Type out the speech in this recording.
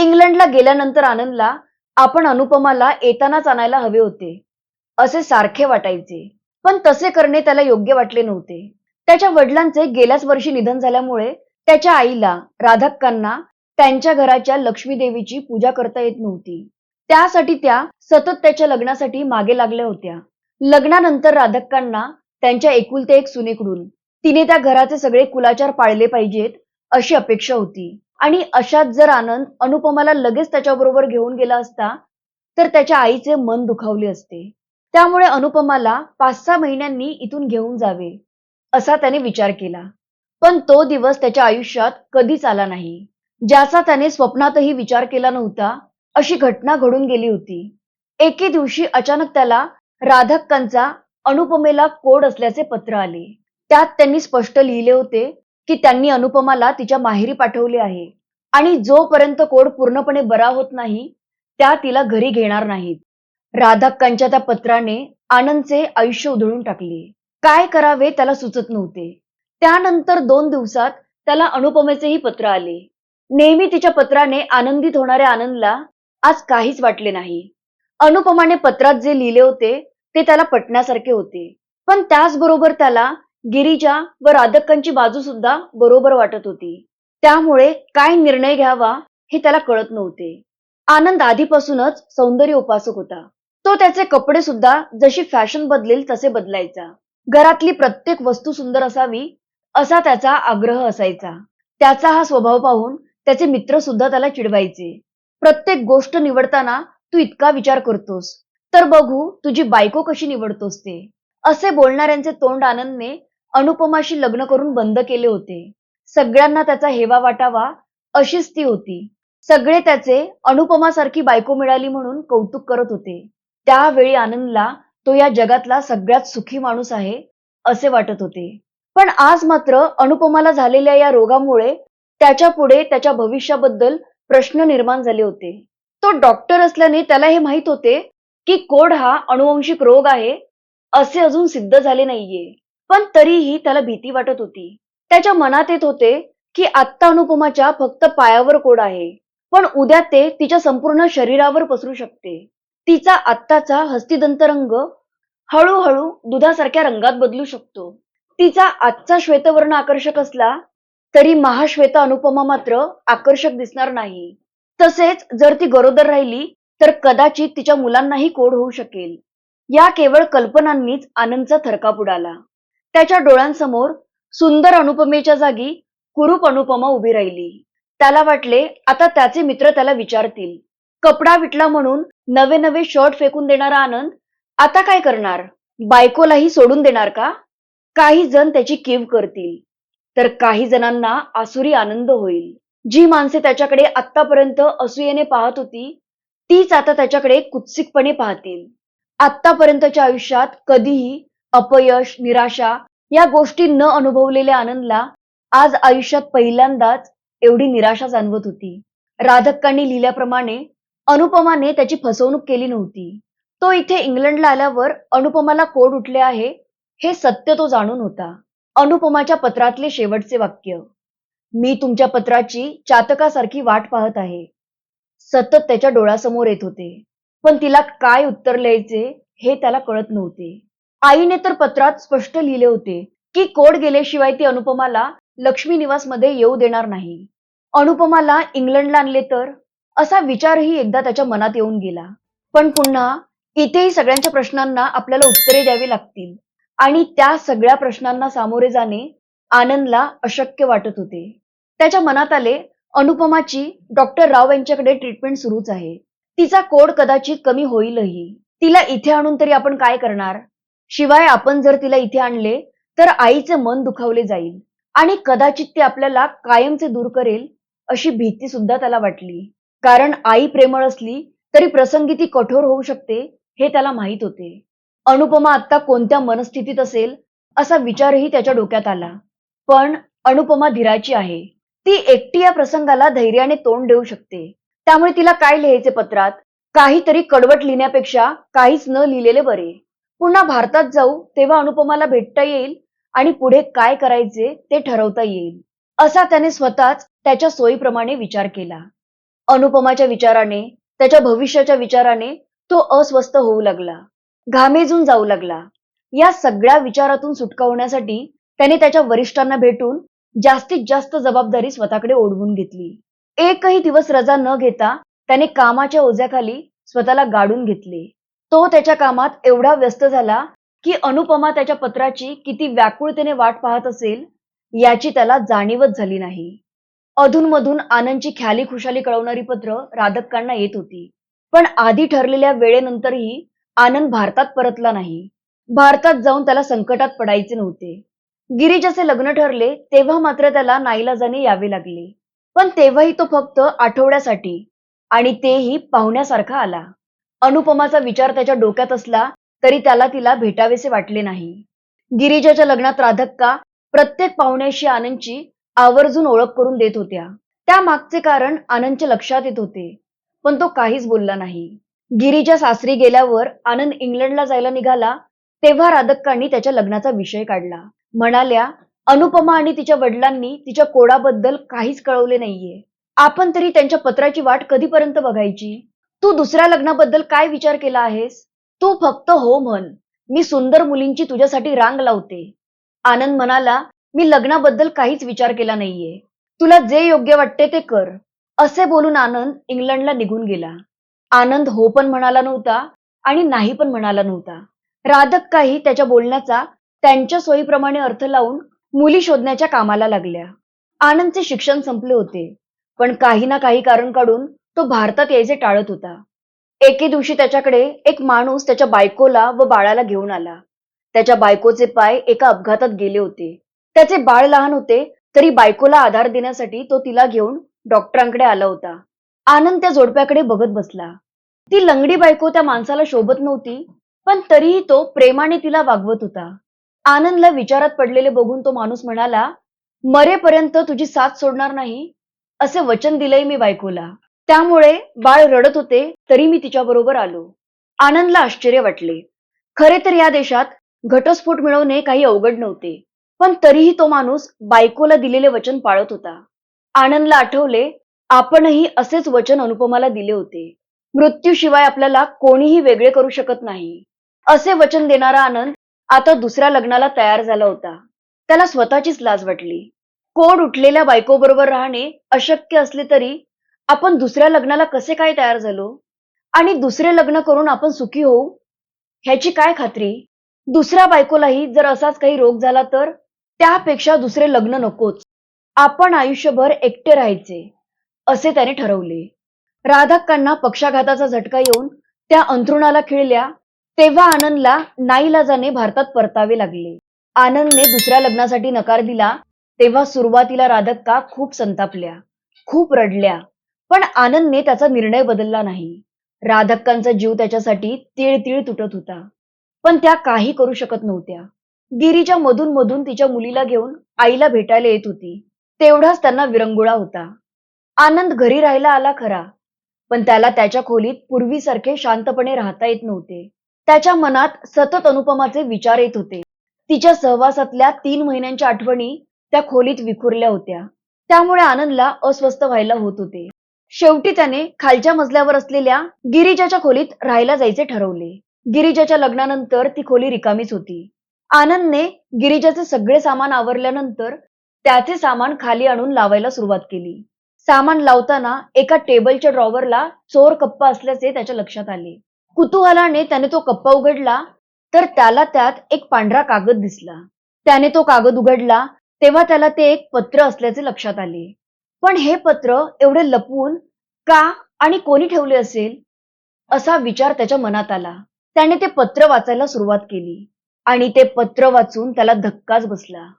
इंग्लंडला गेल्यानंतर आनंदला आपण अनुपमाला येतानाच आणायला हवे होते. असे सारखे वाटायचे. पण तसे करणे त्याला योग्य वाटले नव्हते. त्याच्या वडिलांचे गेल्याच वर्षी निधन झाल्यामुळे त्याच्या आईला राधक्कांना त्यांच्या घराच्या लक्ष्मी देवीची पूजा करता येत नव्हती. त्यासाठी त्या सतत त्याच्या लग्नासाठी मागे लागल्या होत्या. लग्नानंतर राधक्कांना त्यांच्या एकुलते एक सुनेकडून तिने त्या घराचे सगळे कुलाचार पाळले पाहिजेत अशी अपेक्षा होती. आणि अशात जर आनंद अनुपमाला लगेच त्याच्याबरोबर घेऊन गेला असता तर त्याच्या आईचे मन दुखावले असते. त्यामुळे अनुपमाला पाच सहा महिन्यांनी इथून घेऊन जावे असा त्याने विचार केला. पण तो दिवस त्याच्या आयुष्यात कधीच आला नाही. ज्याचा त्याने स्वप्नातही विचार केला नव्हता अशी घटना घडून गेली होती. एके दिवशी अचानक त्याला राधक्कांचा अनुपमेला कोड असल्याचे पत्र आले. त्यात त्यांनी स्पष्ट लिहिले होते की त्यांनी अनुपमाला तिच्या माहेरी पाठवले आहे. आणि जोपर्यंत कोड पूर्णपणे बरा होत नाही त्या तिला घरी घेणार नाहीत. राधाक्कांच्या त्या पत्राने आनंदचे आयुष्य उधळून टाकले. काय करावे त्याला सुचत नव्हते. त्यानंतर दोन दिवसात त्याला अनुपमेचेही पत्र आले. नेहमी तिच्या पत्राने आनंदित होणाऱ्या आनंदला आज काहीच वाटले नाही. अनुपमाने पत्रात जे लिहिले होते ते त्याला पटण्यासारखे होते. पण त्याचबरोबर त्याला गिरीजा व राधक्कांची बाजू सुद्धा बरोबर वाटत होती. त्यामुळे काय निर्णय घ्यावा हे त्याला कळत नव्हते. आनंद आधीपासूनच सौंदर्य उपासक होता. तो त्याचे कपडे सुद्धा जशी फॅशन बदलेल तसे बदलायचा. घरातली प्रत्येक वस्तू सुंदर असावी असा त्याचा आग्रह असायचा. त्याचा हा स्वभाव पाहून त्याचे मित्र सुद्धा त्याला चिडवायचे. प्रत्येक गोष्ट निवडताना तू इतका विचार करतोस. तर बघू तुझी बायको कशी निवडतोस ते. असे बोलणाऱ्यांचे तोंड आनंदने अनुपमाशी लग्न करून बंद केले होते. सगळ्यांना त्याचा हेवा वाटावा अशीच ती होती. सगळे त्याचे अनुपमासारखी बायको मिळाली म्हणून कौतुक करत होते. त्यावेळी आनंदला तो या जगातला सगळ्यात सुखी माणूस आहे असे वाटत होते. पण आज मात्र अनुपमाला झालेल्या या रोगामुळे त्याच्या पुढे त्याच्या भविष्याबद्दल प्रश्न निर्माण झाले होते. तो डॉक्टर असल्याने त्याला हे माहीत होते की कोड हा अनुवंशिक रोग आहे असे अजून सिद्ध झाले नाहीये. पण तरीही त्याला भीती वाटत होती. त्याच्या मनात येत होते की आत्ता अनुपमाच्या फक्त पायावर कोड आहे. पण उद्या ते तिच्या संपूर्ण शरीरावर पसरू शकते. तिचा आत्ताचा हस्तिदंत रंग हळूहळू दुधासारख्या रंगात बदलू शकतो. तिचा आजचा श्वेतवर्ण आकर्षक असला तरी महाश्वेत अनुपमा मात्र आकर्षक दिसणार नाही. तसेच जर ती गरोदर राहिली तर कदाचित तिच्या मुलांनाही कोड होऊ शकेल. या केवळ कल्पनांनीच आनंदचा थरकाप उडाला. त्याच्या डोळ्यांसमोर सुंदर अनुपमेच्या जागी कुरूप अनुपमा उभी राहिली. त्याला वाटले आता त्याचे मित्र त्याला विचारतील. कपडा विटला म्हणून नवे नवे शर्ट फेकून देणारा आनंद आता काय करणार? बायकोलाही सोडून देणार का? काही जण त्याची कीव करतील. तर काही जणांना आसुरी आनंद होईल. जी माणसे त्याच्याकडे आतापर्यंत असूयेने पाहत होती तीच आता त्याच्याकडे कुत्सिकपणे पाहतील. आतापर्यंतच्या आयुष्यात कधीही अपयश निराशा या गोष्टी न अनुभवलेल्या आनंदला आज आयुष्यात पहिल्यांदाच एवढी निराशा जाणवत होती. राधक्कांनी लिहिल्याप्रमाणे अनुपमाने त्याची फसवणूक केली नव्हती. तो इथे इंग्लंडला आल्यावर अनुपमाला कोड उठले आहे हे सत्य तो जाणून होता. अनुपमाच्या पत्रातले शेवटचे वाक्य मी तुमच्या पत्राची चातकासारखी वाट पाहत आहे. सतत त्याच्या डोळ्यासमोर येत होते. पण तिला काय उत्तर लिहायचे हे त्याला कळत नव्हते. आईने तर पत्रात स्पष्ट लिहिले होते की कोड गेल्याशिवाय ती अनुपमाला लक्ष्मी निवासमध्ये येऊ देणार नाही. अनुपमाला इंग्लंडला आणले तर? असा विचारही एकदा त्याच्या मनात येऊन गेला. पण पुन्हा इथेही सगळ्यांच्या प्रश्नांना आपल्याला उत्तरे द्यावी लागतील. आणि त्या सगळ्या प्रश्नांना सामोरे जाणे आनंदला अशक्य वाटत होते. त्याच्या मनात आले अनुपमाची डॉक्टर राव यांच्याकडे ट्रीटमेंट सुरूच आहे. तिचा कोड कदाचित कमी होईलही. तिला इथे आणून तरी आपण काय करणार? शिवाय आपण जर तिला इथे आणले तर आईचे मन दुखावले जाईल आणि कदाचित ते आपल्याला कायमचे दूर करेल अशी भीती सुद्धा त्याला वाटली. कारण आई प्रेमळ असली तरी प्रसंगी ती कठोर होऊ शकते हे त्याला माहीत होते. अनुपमा आता कोणत्या मनस्थितीत असेल असा विचारही त्याच्या डोक्यात आला. पण अनुपमा धीराची आहे. ती एकटी या प्रसंगाला धैर्याने तोंड देऊ शकते. त्यामुळे तिला काय लिहायचे पत्रात? काहीतरी कडवट लिहिण्यापेक्षा काहीच न लिहिलेले बरे. पुन्हा भारतात जाऊ तेव्हा अनुपमाला भेटता येईल आणि पुढे काय करायचे ते ठरवता येईल. असा त्याने स्वतःच त्याच्या सोयीप्रमाणे विचार केला. अनुपमाच्या विचाराने त्याच्या भविष्याच्या विचाराने तो अस्वस्थ होऊ लागला. घामेजून जाऊ लागला. या सगळ्या विचारातून सुटका होण्यासाठी त्याने त्याच्या वरिष्ठांना भेटून जास्तीत जास्त जबाबदारी स्वतःकडे ओढवून घेतली. एकही दिवस रजा न घेता त्याने कामाच्या ओझ्याखाली स्वतःला गाडून घेतले. तो त्याच्या कामात एवढा व्यस्त झाला की अनुपमा त्याच्या पत्राची किती व्याकुळतेने वाट पाहत असेल याची त्याला जाणीवच झाली नाही. अधूनमधून आनंदची ख्याली खुशाली कळवणारी पत्र राधकांना येत होती. पण आधी ठरलेल्या वेळेनंतरही आनंद भारतात परतला नाही. भारतात जाऊन त्याला संकटात पडायचे नव्हते. गिरीजाचे लग्न ठरले तेव्हा मात्र त्याला नाईलाजाने यावे लागले. पण तेव्हाही तो फक्त आठवड्यासाठी आणि तेही पाहुण्यासारखा आला. अनुपमाचा विचार त्याच्या डोक्यात असला तरी त्याला तिला भेटावेसे वाटले नाही. गिरिजाच्या लग्नात राधक्का प्रत्येक पाहुण्याशी आनंदची आवर्जून ओळख करून देत होत्या. त्या मागचे कारण आनंदच्या लक्षात येत होते पण तो काहीच बोलला नाही. गिरीजा सासरी गेल्यावर आनंद इंग्लंडला जायला निघाला तेव्हा राधक्कांनी त्याच्या लग्नाचा विषय काढला. म्हणाल्या अनुपमा आणि तिच्या वडिलांनी तिच्या कोडाबद्दल काहीच कळवले नाहीये. आपण तरी त्यांच्या पत्राची वाट कधीपर्यंत बघायची? तू दुसऱ्या लग्नाबद्दल काय विचार केला आहेस? तू फक्त हो म्हण. मी सुंदर मुलींची तुझ्यासाठी रांग लावते. आनंद म्हणाला मी लग्नाबद्दल काहीच विचार केला नाहीये. तुला जे योग्य वाटते ते कर. असे बोलून आनंद इंग्लंडला निघून गेला. आनंद हो पण म्हणाला नव्हता आणि नाही पण म्हणाला नव्हता. राधक काही त्याच्या बोलण्याचा त्यांच्या सोयीप्रमाणे अर्थ लावून मुली शोधण्याच्या कामाला लागल्या. आनंदचे शिक्षण संपले होते. पण काही ना काही कारण काढून तो भारतात यायचे टाळत होता. एके दिवशी त्याच्याकडे एक माणूस त्याच्या बायकोला व बाळाला घेऊन आला. त्याच्या बायकोचे पाय एका अपघातात गेले होते. त्याचे बाळ लहान होते तरी बायकोला आधार देण्यासाठी तो तिला घेऊन डॉक्टरांकडे आला होता. आनंद त्या जोडप्याकडे बघत बसला. ती लंगडी बायको त्या माणसाला शोभत नव्हती पण तरीही तो प्रेमाने तिला वागवत होता. आनंदला विचारात पडलेले बघून तो माणूस म्हणाला मरेपर्यंत तुझी साथ सोडणार नाही असे वचन दिलंय मी बायकोला. त्यामुळे बाळ रडत होते तरी मी तिच्या बरोबर आलो. आनंदला आश्चर्य वाटले. खरे तर या देशात घटस्फोट मिळवणे काही अवघड नव्हते पण तरीही तो माणूस बायकोला दिलेले वचन पाळत होता. आनंदला आठवले आपणही असेच वचन अनुपमाला दिले होते. मृत्यूशिवाय आपल्याला कोणीही वेगळे करू शकत नाही. असे वचन देणारा आनंद आता दुसऱ्या लग्नाला तयार झाला होता. त्याला स्वतःचीच लाज वाटली. कोड उठलेल्या बायकोबरोबर राहणे अशक्य असले तरी आपण दुसऱ्या लग्नाला कसे काय तयार झालो? आणि दुसरे लग्न करून आपण सुखी होऊ? ह्याची काय खात्री? दुसऱ्या बायकोलाही जर असाच काही रोग झाला तर? त्यापेक्षा दुसरे लग्न नकोच. आपण आयुष्यभर एकटे राहायचे असे त्याने ठरवले. राधाक्कांना पक्षाघाताचा झटका येऊन त्या अंथरुणाला खिळल्या तेव्हा आनंदला नाईलाजाने भारतात परतावे लागले. आनंदने दुसऱ्या लग्नासाठी नकार दिला तेव्हा सुरुवातीला राधक्का खूप संतापल्या खूप रडल्या. पण आनंदने त्याचा निर्णय बदलला नाही. राधक्कांचा जीव त्याच्यासाठी तीळ तीळ तुटत होता. पण त्या काही करू शकत नव्हत्या. गिरीच्या मधून मधून तिच्या मुलीला घेऊन आईला भेटायला येत होती. तेवढाच त्यांना विरंगुळा होता. आनंद घरी राहायला आला खरा. पण त्याला त्याच्या खोलीत पूर्वीसारखे शांतपणे राहता येत नव्हते. त्याच्या मनात सतत अनुपमाचे विचार येत होते. तिच्या सहवासातल्या तीन महिन्यांच्या आठवणी त्या खोलीत विखुरल्या होत्या. त्यामुळे आनंदला अस्वस्थ व्हायला होत होते. शेवटी त्याने खालच्या मजल्यावर असलेल्या गिरिजाच्या खोलीत राहायला जायचे ठरवले. गिरिजाच्या लग्नानंतर ती खोली रिकामीच होती. आनंदने गिरिजाचे सगळे सामान आवरल्यानंतर त्याचे सामान खाली आणून लावायला सुरुवात केली. सामान लावताना एका टेबलच्या ड्रॉवरला चोर कप्पा असल्याचे त्याच्या लक्षात आले. कुतूहलाने त्याने तो कप्पा उघडला तर त्याला त्यात एक पांढरा कागद दिसला. त्याने तो कागद उघडला तेव्हा त्याला ते एक पत्र असल्याचे लक्षात आले. पण हे पत्र एवढे लपवून का आणि कोणी ठेवले असेल? असा विचार त्याच्या मनात आला. त्याने ते पत्र वाचायला सुरुवात केली आणि ते पत्र वाचून त्याला धक्काच बसला.